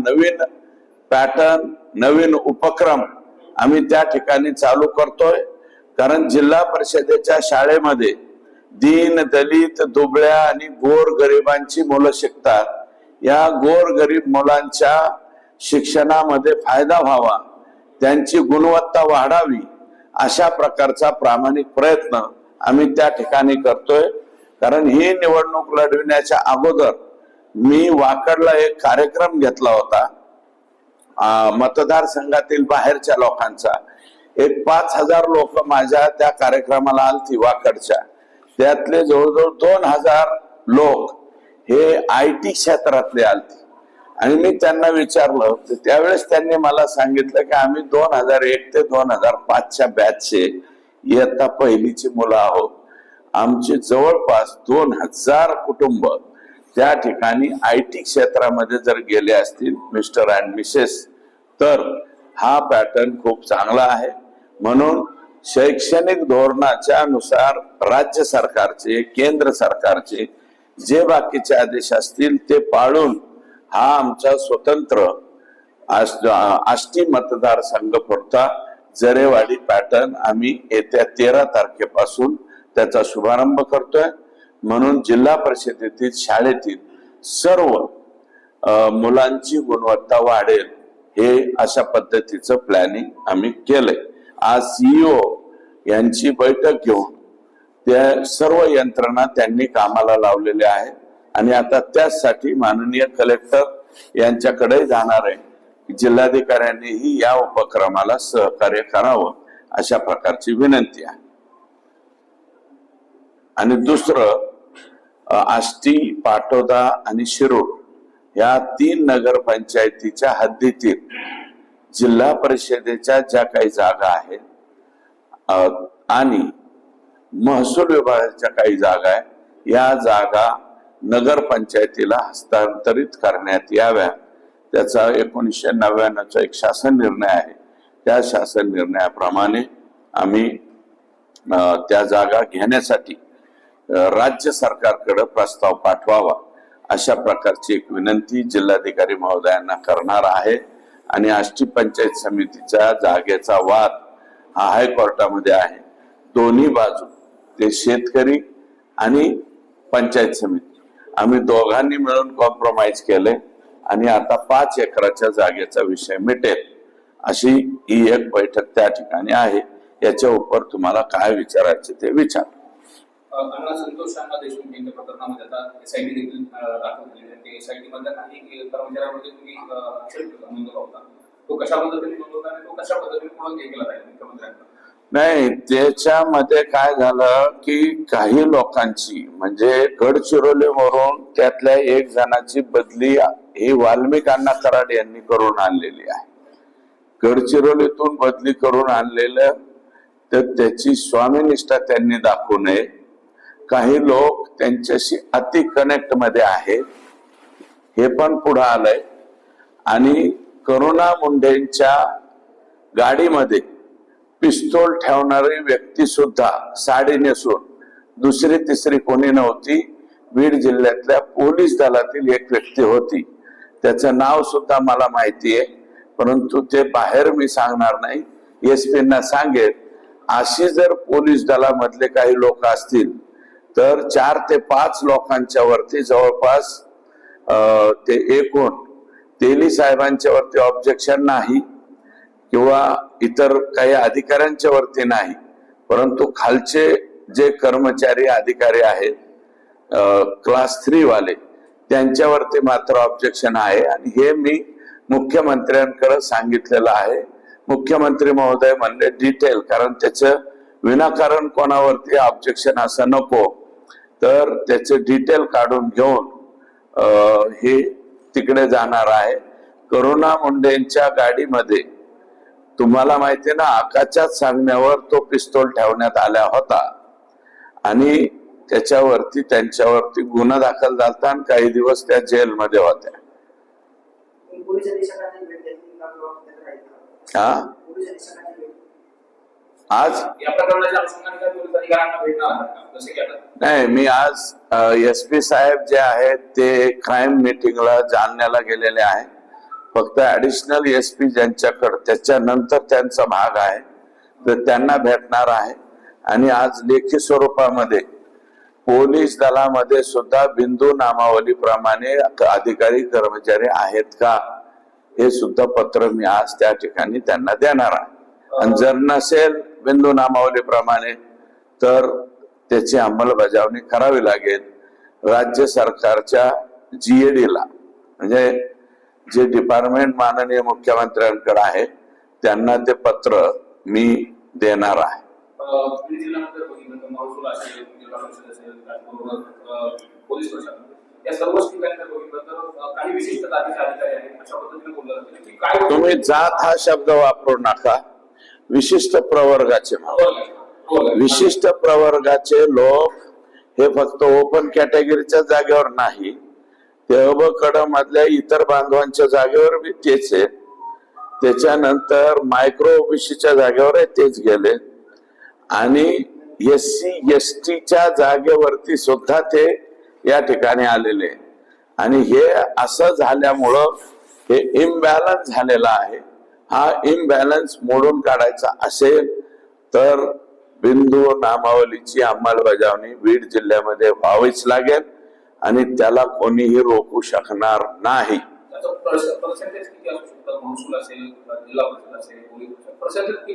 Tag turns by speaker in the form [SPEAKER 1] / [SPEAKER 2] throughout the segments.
[SPEAKER 1] नवीन pattern नवीन उपक्रम आम्ही त्या ठिकाणी चालू करतोय. कारण जिल्हा परिषदेच्या शाळेमध्ये दीन दलित दुबळ्या आणि गोर गरिबांची मुलं शिकतात. या गोर गरीब मुलांच्या शिक्षणामध्ये फायदा व्हावा त्यांची गुणवत्ता वाढावी अशा प्रकारचा प्रामाणिक प्रयत्न आम्ही त्या ठिकाणी करतोय. कारण ही निवडणूक लढविण्याच्या अगोदर मी वाकडला एक कार्यक्रम घेतला होता मतदारसंघातील बाहेरच्या लोकांचा. एक पाच हजार लोक माझ्या त्या कार्यक्रमाला आलती वाकडच्या. त्यातले जवळजवळ दोन हजार लोक हे आय टी क्षेत्रातले आलते. आणि मी त्यांना विचारलं त्यावेळेस त्यांनी मला सांगितलं की आम्ही दोन हजार एक ते दोन हजार पाचच्या बॅचचे इयत्ता पहिलीची मुलं आहोत. आमचे जवळपास दोन हजार कुटुंब त्या ठिकाणी आय टी क्षेत्रामध्ये जर गेले असतील मिस्टर अँड मिसेस तर हा पॅटर्न खूप चांगला आहे. म्हणून शैक्षणिक धोरणाच्या नुसार राज्य सरकारचे केंद्र सरकारचे जे बाकीचे आदेश असतील ते पाळून हा आमचा स्वतंत्र आष्टी मतदारसंघ पुरता जरेवाडी पॅटर्न आम्ही येत्या तेरा तारखेपासून त्याचा शुभारंभ करतोय. म्हणून जिल्हा परिषदेतील शाळेतील सर्व मुलांची गुणवत्ता वाढेल हे अशा पद्धतीचं प्लॅनिंग आम्ही केलंय. आज सीईओ यांची बैठक घेऊन त्या सर्व यंत्रणा त्यांनी कामाला लावलेल्या आहेत आणि आता त्याचसाठी माननीय कलेक्टर यांच्याकडे जाणार आहे जिल्हाधिकाऱ्यांनीही या उपक्रमाला सहकार्य करावं अशा प्रकारची विनंती आहे. आणि दुसरं आष्टी पाटोदा आणि शिरूर या तीन नगरपंचायतीच्या हद्दीतील जिल्हा परिषदेच्या ज्या काही जागा आहेत आणि महसूल विभागाच्या काही जागा आहेत या जागा नगरपंचायतीला हस्तांतरित करण्यात याव्या. त्याचा एकोणीसशे नव्याण्णवचा एक शासन निर्णय आहे. त्या शासन निर्णयाप्रमाणे आम्ही त्या जागा घेण्यासाठी राज्य सरकारकडे प्रस्ताव पाठवावा अशा प्रकारची एक विनंती जिल्हाधिकारी महोदयांना करणार आहे. आणि आष्टी पंचायत समितीच्या जागेचा वाद हा हायकोर्टामध्ये आहे. दोन्ही बाजू ते शेतकरी आणि पंचायत समिती. आम्ही दोघांनी मिळून कॉम्प्रोमाइज केले आणि आता पाच एकराच्या जागेचा विषय मिटेल अशी ही एक बैठक त्या ठिकाणी आहे. याच्या उपर तुम्हाला काय विचारायचे ते विचार.
[SPEAKER 2] अण्णा संतोष अण्णा देशमुख यांच्या प्रकरणामध्ये आता एस आय टी देखील अं, दाखल एस आय टी मधल्या काही कर्मचाऱ्यांमध्ये तुम्ही आक्षेप नोंदवला होता. तो कशा पद्धतीने नोंदवला आणि तो कशा पद्धतीने पुढे केला जाईल मुख्यमंत्र्यांना
[SPEAKER 1] नाही त्याच्यामध्ये काय झालं की काही लोकांची म्हणजे गडचिरोलीवरून त्यातल्या एक जणाची बदली ही वाल्मिकांना कराड यांनी करून आणलेली आहे. गडचिरोलीतून बदली करून आणलेलं तर त्याची स्वामीनिष्ठा त्यांनी दाखवू नये. काही लोक त्यांच्याशी अति कनेक्टमध्ये आहेत. हे पण पुढे आलंय. आणि करुणा मुंडेंच्या गाडीमध्ये पिस्तोल ठेवणारी व्यक्ती सुद्धा साडी नेसून दुसरी तिसरी कोणी नव्हती. बीड जिल्ह्यातल्या पोलीस दलातील एक व्यक्ती होती. त्याचं नाव सुद्धा मला माहिती आहे परंतु ते बाहेर मी सांगणार नाही. एस पीना सांगेल. अशी जर पोलीस दलामधले काही लोक असतील तर चार ते पाच लोकांच्या वरती जवळपास ते एकूण तेली साहेबांच्या वरती ऑब्जेक्शन नाही किंवा इतर काही अधिकाऱ्यांच्या वरती नाही. परंतु खालचे जे कर्मचारी अधिकारी आहेत क्लास थ्री वाले त्यांच्यावरती मात्र ऑब्जेक्शन आहे. आणि हे मी मुख्यमंत्र्यांकडे सांगितलेलं आहे. मुख्यमंत्री महोदय म्हणले डिटेल कारण त्याचं विनाकारण कोणावरती ऑब्जेक्शन असं नको. तर त्याचे डिटेल काढून घेऊन हे तिकडे जाणार आहे. करुणा मुंडेंच्या गाडीमध्ये तुम्हाला माहिती ना आकाच्याच सांगण्यावर तो पिस्तोल ठेवण्यात आला होता. आणि त्याच्यावरती त्यांच्यावरती गुन्हा दाखल झाला आणि काही दिवस त्या जेलमध्ये होत्या? हा? आज नाही मी आज एस पी साहेब जे आहेत ते क्राईम मीटिंगला जालन्याला गेलेले आहेत. फक्त ऍडिशनल एस पी ज्यांच्याकडे त्याच्यानंतर त्यांचा भाग आहे. तर त्यांना भेटणार आहे. आणि आज लेखी स्वरूपामध्ये पोलीस दलामध्ये सुद्धा बिंदू नामावलीप्रमाणे अधिकारी कर्मचारी आहेत का? हे सुद्धा पत्र मी आज त्या ठिकाणी त्यांना देणार आहे. आणि जर नसेल बिंदू नामावलीप्रमाणे तर त्याची अंमलबजावणी करावी लागेल राज्य सरकारच्या GAD ला. म्हणजे जे डिपार्टमेंट माननीय मुख्यमंत्र्यांकडे आहे त्यांना ते पत्र मी देणार आहे. तुम्ही जात हा शब्द वापरू नका. विशिष्ट प्रवर्गाचे म्हणा. विशिष्ट प्रवर्गाचे लोक हे फक्त ओपन कॅटेगरीच्या जागेवर नाही. ते मधल्या इतर बांधवांच्या जागेवर बी तेच आहेत त्याच्यानंतर मायक्रो ओबीसीच्या जागेवर तेच गेले. आणि एस सी एस टीच्या जागेवरती सुद्धा ते या ठिकाणी आलेले. आहे. आणि हे असं झाल्यामुळं हे इम्बॅलन्स झालेला आहे. हा इम्बॅलन्स मोडून काढायचा असेल तर बिंदू नामावलीची अंमलबजावणी बीड जिल्ह्यामध्ये व्हावीच लागेल आणि त्याला कोणीही रोखू शकणार नाही.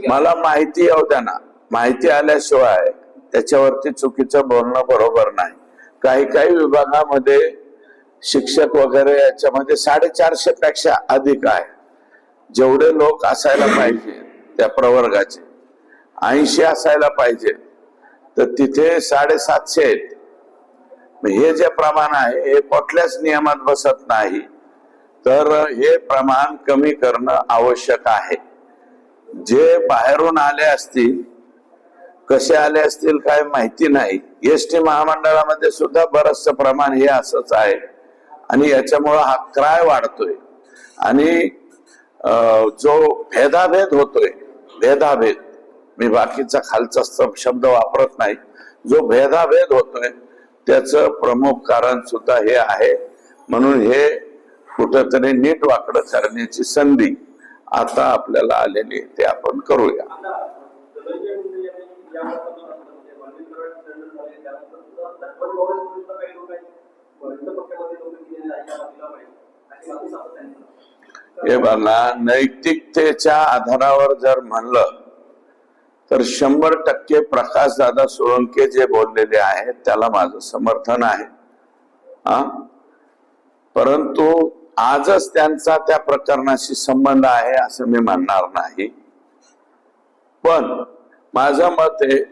[SPEAKER 1] मला माहिती येऊ द्या ना माहिती आल्याशिवाय त्याच्यावरती चुकीचं बोलणं बरोबर नाही. काही काही विभागामध्ये शिक्षक वगैरे याच्यामध्ये साडेचारशे पेक्षा अधिक आहे. जेवढे लोक असायला पाहिजे त्या प्रवर्गाचे ऐंशी असायला पाहिजे तर तिथे साडेसातशे आहेत. हे जे प्रमाण आहे हे कुठल्याच नियमात बसत नाही. तर हे प्रमाण कमी करणं आवश्यक आहे. जे बाहेरून आले असतील कसे आले असतील काय माहिती नाही. एस टी महामंडळामध्ये सुद्धा बरचसं प्रमाण हे असंच आहे. आणि याच्यामुळं हा क्राय वाढतोय. आणि जो भेदाभेद होतोय भेदाभेद मी बाकीचा खालचा शब्द वापरत नाही जो भेदाभेद होतोय त्याचं प्रमुख कारण सुद्धा हे आहे. म्हणून हे कुठंतरी नीट वाकडं करण्याची संधी आता आपल्याला आलेली ते आपण करूया. हे बघा नैतिकतेच्या आधारावर जर म्हणलं तर शंभर टक्के प्रकाश दादा सोळंके जे बोललेले आहेत त्याला माझं समर्थन आहे. हा? परंतु आजच त्यांचा त्या प्रकरणाशी संबंध आहे असं मी म्हणणार नाही. पण माझं मत आहे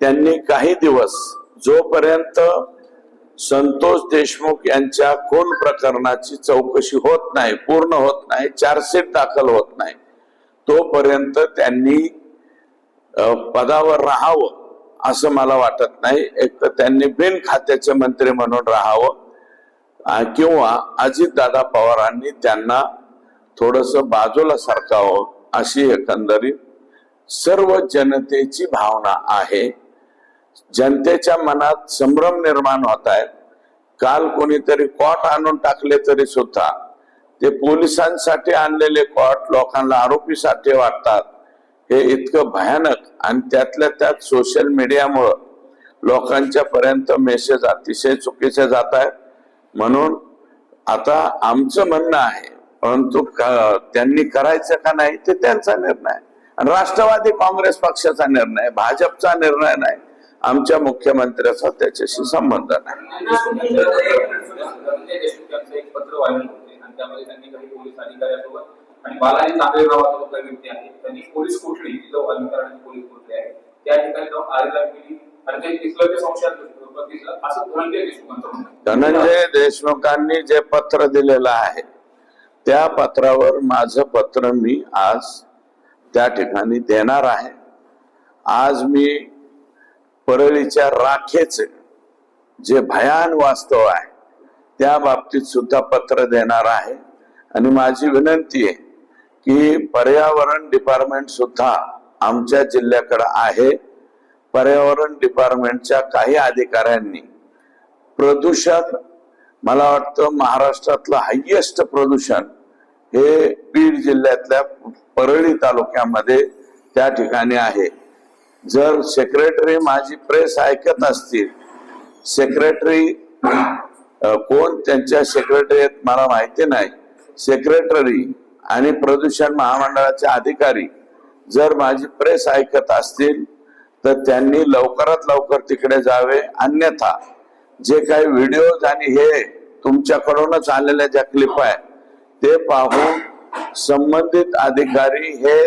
[SPEAKER 1] त्यांनी काही दिवस जोपर्यंत संतोष देशमुख यांच्या खून प्रकरणाची चौकशी होत नाही पूर्ण होत नाही चार्जशीट दाखल होत नाही तोपर्यंत त्यांनी पदावर राहावं असं मला वाटत नाही. एक तर त्यांनी बिन खात्याचे मंत्री म्हणून राहावं किंवा अजितदादा पवारांनी त्यांना थोडस बाजूला सरकावं अशी एकंदरीत सर्व जनतेची भावना आहे. जनतेच्या मनात संभ्रम निर्माण होत आहे काल कोणीतरी कॉट आणून टाकले तरी सुद्धा. ते पोलिसांसाठी आणलेले कॉट लोकांना आरोपीसाठी वाटतात. हे इतकं भयानक आणि त्यातल्या त्यात सोशल मीडियामुळं लोकांच्या पर्यंत मेसेज अतिशय चुकीचे जात आहेत. म्हणून आता आमचं म्हणणं आहे परंतु त्यांनी करायचं का नाही ते त्यांचा निर्णय. आणि राष्ट्रवादी काँग्रेस पक्षाचा निर्णय भाजपचा निर्णय नाही. आमच्या मुख्यमंत्र्याचा त्याच्याशी संबंध नाही
[SPEAKER 2] धनंजय आणि बालाजी आहे त्यांनी पोलीस कोठडी पोलीस कोठडी आहे त्या ठिकाणी जाऊन आरेला केली आहे.
[SPEAKER 1] धनंजय देशमुखांनी जे पत्र दिलेलं आहे त्या पत्रावर माझं पत्र मी आज त्या ठिकाणी देणार आहे आज मी परळीच्या राखेच जे भयान वास्तव आहे त्या बाबतीत सुद्धा पत्र देणार आहे. आणि माझी विनंती आहे की पर्यावरण डिपार्टमेंट सुद्धा आमच्या जिल्ह्याकडे आहे. पर्यावरण डिपार्टमेंटच्या काही अधिकाऱ्यांनी प्रदूषण मला वाटतं महाराष्ट्रातलं हायएस्ट प्रदूषण हे बीड जिल्ह्यातल्या परळी तालुक्यामध्ये त्या ठिकाणी आहे. जर सेक्रेटरी माझी प्रेस ऐकत असतील सेक्रेटरी कोण त्यांच्या सेक्रेटरी आहेत मला माहिती नाही. सेक्रेटरी आणि प्रदूषण महामंडळाचे अधिकारी जर माझी प्रेस ऐकत असतील तर त्यांनी लवकरात लवकर तिकडे जावे. अन्यथा जे काही व्हिडिओज आणि हे तुमच्याकडूनच आलेल्या ज्या क्लिप आहे ते पाहून संबंधित अधिकारी हे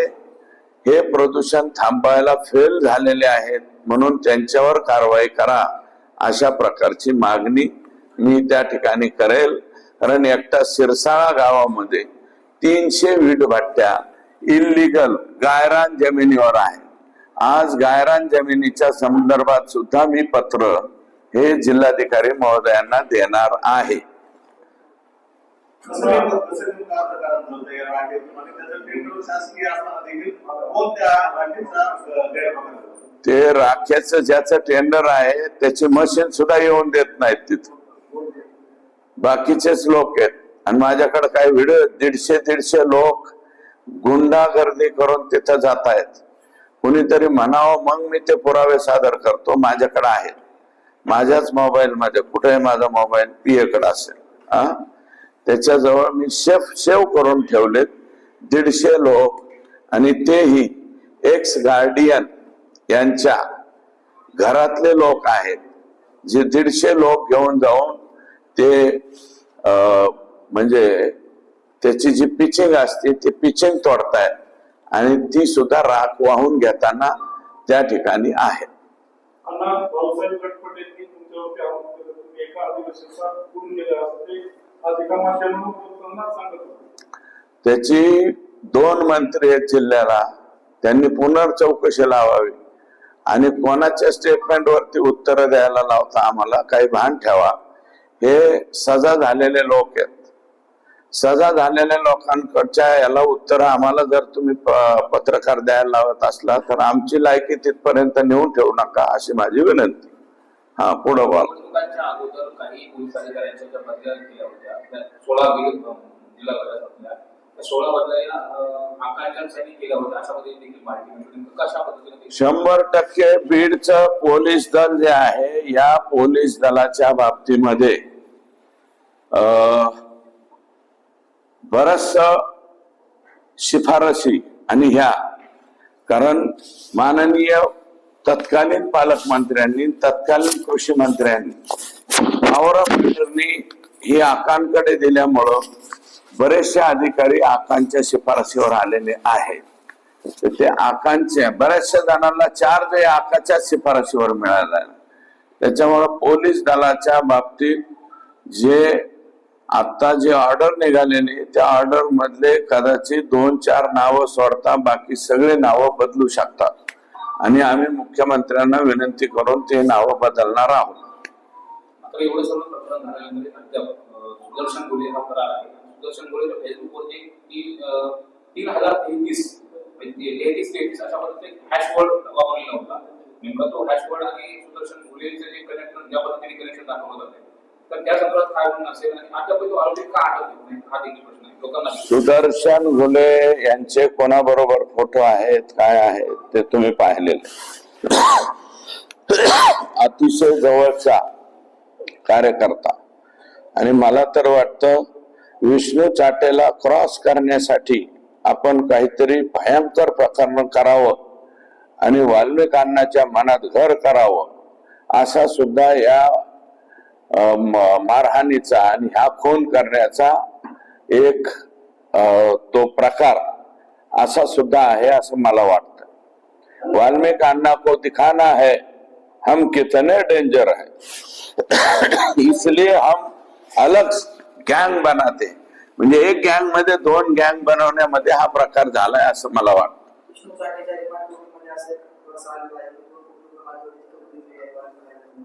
[SPEAKER 1] हे प्रदूषण थांबायला फेल झालेले आहेत म्हणून त्यांच्यावर कारवाई करा अशा प्रकारची मागणी मी त्या ठिकाणी करेल. कारण एकटा सिरसाळा गावामध्ये तीनशे वीट भट्ट्या इलिगल गायरान जमिनीवर आहे आज गायरान जमिनीच्या संदर्भात सुद्धा मी पत्र हे जिल्हाधिकारी महोदयांना देणार आहे. ते राख्याच ज्याचं टेंडर आहे त्याची मशीन सुद्धा येऊन देत नाहीत तिथं. बाकीचेच लोक आहेत. आणि माझ्याकडे काही व्हिडिओ दीडशे दीडशे लोक गुंडागर्दी करून तिथं जात आहेत. कुणीतरी म्हणावं मग मी ते पुरावे सादर करतो माझ्याकडे आहेत. माझ्याच मोबाईल मध्ये कुठेही माझा मोबाईल पीएकडे असेल. हा त्याच्याजवळ मी शेफ शेव करून ठेवलेत दीडशे लोक आणि तेही एक्स गार्डियन यांच्या घरातले लोक आहेत. जे दीडशे लोक घेऊन जाऊन ते म्हणजे त्याची जी पिचिंग असते ती पिचिंग तोडतायत आणि ती सुद्धा राख वाहून घेताना त्या ठिकाणी आहेत.
[SPEAKER 3] भाऊसाहेब
[SPEAKER 1] त्याची दोन मंत्री आहेत जिल्ह्याला. त्यांनी पुनर्चौकशी लावावी. आणि कोणाच्या स्टेटमेंट वरती उत्तर द्यायला लावता आम्हाला काही भान ठेवा. हे सजा झालेले लोक आहेत. सजा झालेल्या लोकांकडच्या याला उत्तर आम्हाला जर तुम्ही प- पत्रकार द्यायला लावत असला तर आमची लायकी तिथपर्यंत नेऊन ठेवू नका अशी माझी विनंती. हा पुढं बोला. शंभर टक्के बीडचं पोलीस दल जे आहे या पोलीस दलाच्या बाबतीमध्ये बरस शिफारशी आणि ह्या कारण माननीय तत्कालीन पालकमंत्र्यांनी तत्कालीन कृषी मंत्र्यांनी पॉवर ही आकांकडे दिल्यामुळं बरेचसे अधिकारी आकांच्या शिफारशीवर आलेले आहेत. तर ते आकांचे बऱ्याचशा जणांना चार्ज हे आकाच्या शिफारशीवर मिळाला. त्याच्यामुळं पोलीस दलाच्या बाबतीत जे आता जे ऑर्डर निघालेली त्या ऑर्डर मधले कदाचित दोन चार नावं सोडता बाकी सगळे नावं बदलू शकतात. आणि आम्ही मुख्यमंत्र्यांना विनंती करून ते नावं बदलणार आहोत.
[SPEAKER 2] एवढं सगळं अद्याप सुदर्शन गोले सुदर्शन म्हणजे तीन हजार हॅशवर्ड म्हणजे वापरलेला होता. नेमका तो हॅशवर्ड आणि सुदर्शन गोलेचं जे कनेक्शन ज्या पद्धतीने कनेक्शन दाखवलं जाते तर त्या संदर्भात काय म्हणणं असेल आणि अद्याप तो आरोपी का अटक नाही म्हणजे हा देखील प्रश्न आहे. लोकांना
[SPEAKER 1] सुदर्शन घुले यांचे कोणाबरोबर फोटो आहेत काय आहेत ते तुम्ही पाहिलेले. अतिशय जवळचा कार्यकर्ता. आणि मला तर वाटतं विष्णू चाटेला क्रॉस करण्यासाठी आपण काहीतरी भयंकर प्रकरण करावं आणि वाल्मिकांनाच्या मनात घर करावं असा सुद्धा या मारहाणीचा आणि ह्या खून करण्याचा एक तो प्रकार असा सुद्धा आहे असं मला वाटतं. वाल्मिकांना अन्ना को दिखाना है हम कितने डेंजर है. इसलिए हम अलग गँग बनाते. म्हणजे एक गँगमध्ये दोन गँग बनवण्यामध्ये हा प्रकार झालाय असं मला वाटतं
[SPEAKER 4] विष्णू चाटेच्या रिमांडमध्ये असेल थोडासा आलेला आहे तो कुटुंब माझ्यावर इतकं बुद्धिजीवी आहे, बाजूला आहे.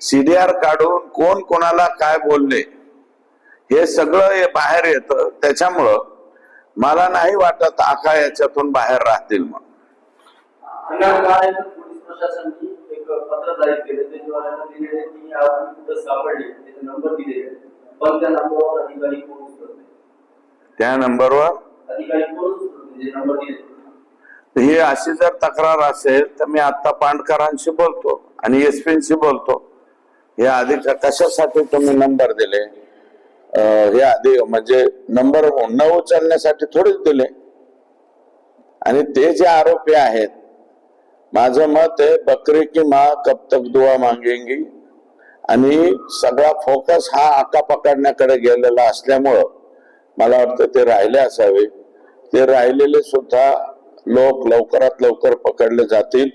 [SPEAKER 1] सीडीआर काढून कोण कोणाला काय बोलले हे सगळं हे बाहेर येतं. त्याच्यामुळं मला नाही वाटत आका याच्यातून बाहेर राहतील.
[SPEAKER 4] पण त्या नंबरवर
[SPEAKER 1] ही अशी जर तक्रार असेल तर मी आता पांडकरांशी बोलतो आणि एसपींशी बोलतो. हे आधी कशासाठी तुम्ही नंबर दिले? हे आधी म्हणजे नंबर न उचलण्यासाठी थोडेच दिले. आणि ते जे आरोपी आहेत माझं मत आहे बकरी की मा कब तक दुआ मागेंगी. आणि सगळा फोकस हा आका पकडण्याकडे गेलेला असल्यामुळं मला वाटतं ते राहिले असावे. ते राहिलेले सुद्धा लोक लवकरात लवकर पकडले जातील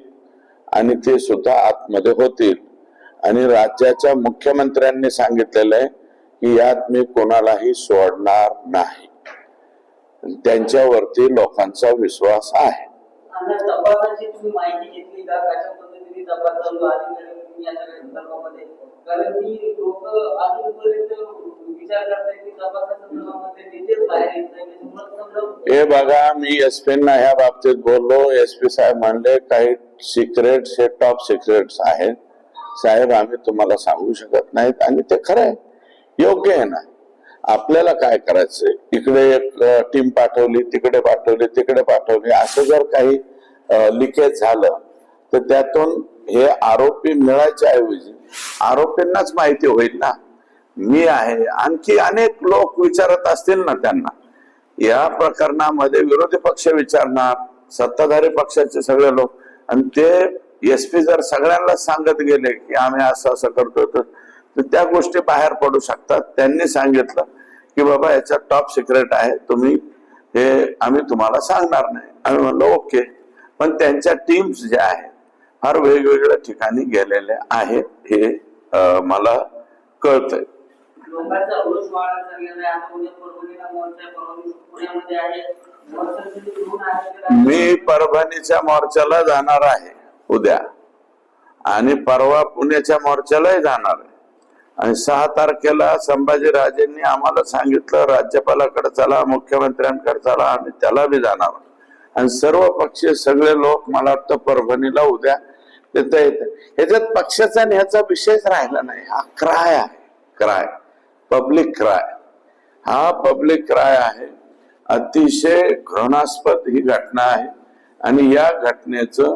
[SPEAKER 1] आणि ते सुद्धा आतमध्ये होतील. आणि राज्याच्या मुख्यमंत्र्यांनी सांगितलेलं आहे की यात मी कोणालाही सोडणार नाही. त्यांच्यावरती लोकांचा विश्वास आहे.
[SPEAKER 5] समजा
[SPEAKER 1] हे बघा मी एस ना ह्या बाबतीत बोललो. एस पी साहेब म्हणले काही सिक्रेट्स हे टॉप सिक्रेट्स आहेत. साहेब आम्ही तुम्हाला सांगू शकत नाहीत आणि ते खरं आहे. योग्य आहे ना. आपल्याला काय करायचंय? इकडे एक टीम पाठवली तिकडे पाठवली तिकडे पाठवली. असं जर काही लिकेज झालं तर त्यातून हे आरोपी मिळायच्या ऐवजी आरोपींनाच माहिती होईल ना. मी आहे. आणखी अनेक लोक विचारत असतील ना त्यांना. या प्रकरणामध्ये विरोधी पक्ष विचारणार सत्ताधारी पक्षाचे सगळे लोक. आणि ते एस पी जर सगळ्यांना सांगत गेले की आम्ही असं असं करतोय तर त्या गोष्टी बाहेर पडू शकतात. त्यांनी सांगितलं की बाबा याच्यात टॉप सिक्रेट आहे. तुम्ही हे आम्ही तुम्हाला सांगणार नाही. आम्ही म्हणलो ओके. पण त्यांच्या टीम्स ज्या आहेत फार वेगवेगळ्या ठिकाणी गेलेले आहेत हे मला कळतंय. मी परभणीच्या मोर्चाला जाणार आहे. उद्या. आणि परवा पुण्याच्या मोर्चालाही जाणार आहे. आणि सहा तारखेला संभाजीराजेंनी आम्हाला सांगितलं राज्यपालाकडे चला मुख्यमंत्र्यांकडे चला आम्ही त्याला बी जाणार आणि सर्व पक्षीय सगळे लोक मला वाटतं परभणीला उद्या तिथं येत. ह्याच्यात पक्षाचा आणि ह्याचा विषयच राहिला नाही. हा क्राय आहे. क्राय. Public cry. हा पब्लिक क्राय आहे. अतिशय घृणास्पद ही घटना आहे. आणि या घटनेचं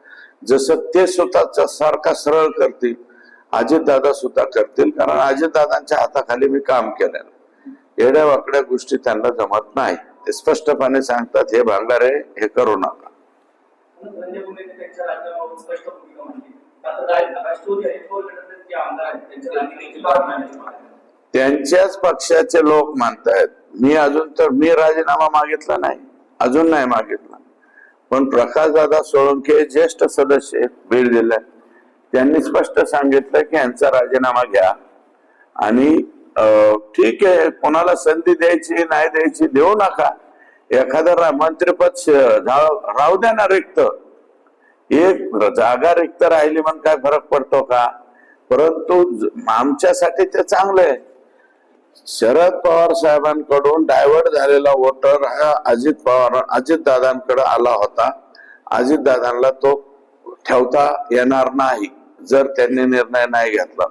[SPEAKER 1] जसं ते स्वतःचा सारखा सरळ करतील अजितदादा सुद्धा करतील कारण अजितदादांच्या हाताखाली मी काम केलेलं. येड्या वाकड्या गोष्टी त्यांना जमत नाही. ते स्पष्टपणे सांगतात हे भांगारे हे करू नका. त्यांच्याच पक्षाचे लोक म्हणतायत मी अजून तर मी राजीनामा मागितला नाही अजून नाही मागितला. पण प्रकाशदादा सोळंके ज्येष्ठ सदस्य आहेत बीड त्यांनी स्पष्ट सांगितलं की यांचा राजीनामा घ्या. आणि ठीक आहे कोणाला संधी द्यायची नाही द्यायची देऊ नका. एखादं मंत्रीपद श- झा- राहू द्या ना रिक्त. एक जागा रिक्त राहिली म्हणून काय फरक पडतो का? परंतु आमच्यासाठी ते चांगलं आहे. शरद पवार साहेबांकडून डायव्हर्ट झालेला वोटर हा अजित पवार अजित दादांकडे आला होता. अजित दादांना तो ठेवता येणार नाही जर त्यांनी निर्णय नाही घेतला.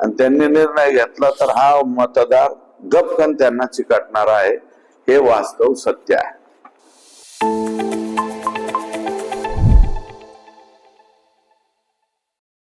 [SPEAKER 1] आणि त्यांनी निर्णय घेतला तर हा मतदार गपकन त्यांना चिकटणार आहे हे वास्तव सत्य आहे.